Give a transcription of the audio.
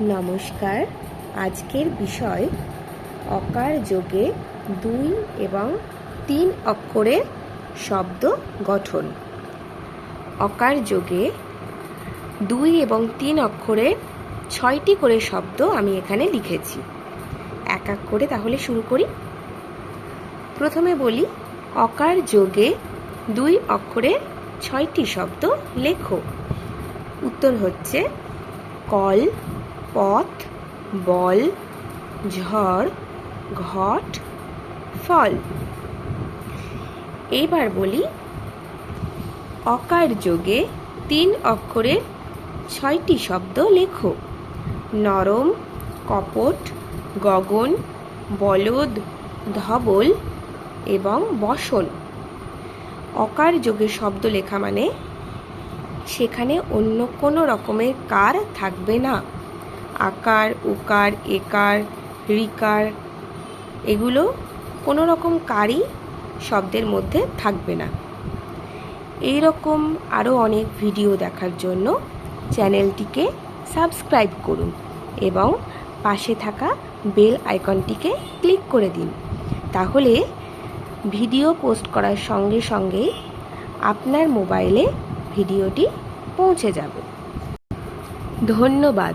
নমস্কার। আজকের বিষয় অকার যোগে দুই এবং তিন অক্ষরের শব্দ গঠন। অকার যোগে দুই এবং তিন অক্ষরের ছয়টি করে শব্দ আমি এখানে লিখেছি। এক এক করে তাহলে শুরু করি। প্রথমে বলি, অকার যোগে দুই অক্ষরের ছয়টি শব্দ লেখো। উত্তর হচ্ছে কল পথ, বল, ঝড়, ঘট, ফল। এইবার বলি, অকার যোগে তিন অক্ষরের ছয়টি শব্দ লেখো। নরম, কপট, গগন, বলদ, ধবল এবং বসন অকার যোগে শব্দ লেখা মানে সেখানে অন্য কোনো রকমের কার থাকবে না। আকার, উকার, একার, রিকার, এগুলো কোনো রকম কারই শব্দের মধ্যে থাকবে না। এই রকম আরও অনেক ভিডিও দেখার জন্য চ্যানেলটিকে সাবস্ক্রাইব করুন এবং পাশে থাকা বেল আইকনটিকে ক্লিক করে দিন। তাহলে ভিডিও পোস্ট করার সঙ্গে সঙ্গে আপনার মোবাইলে ভিডিওটি পৌঁছে যাবে। ধন্যবাদ।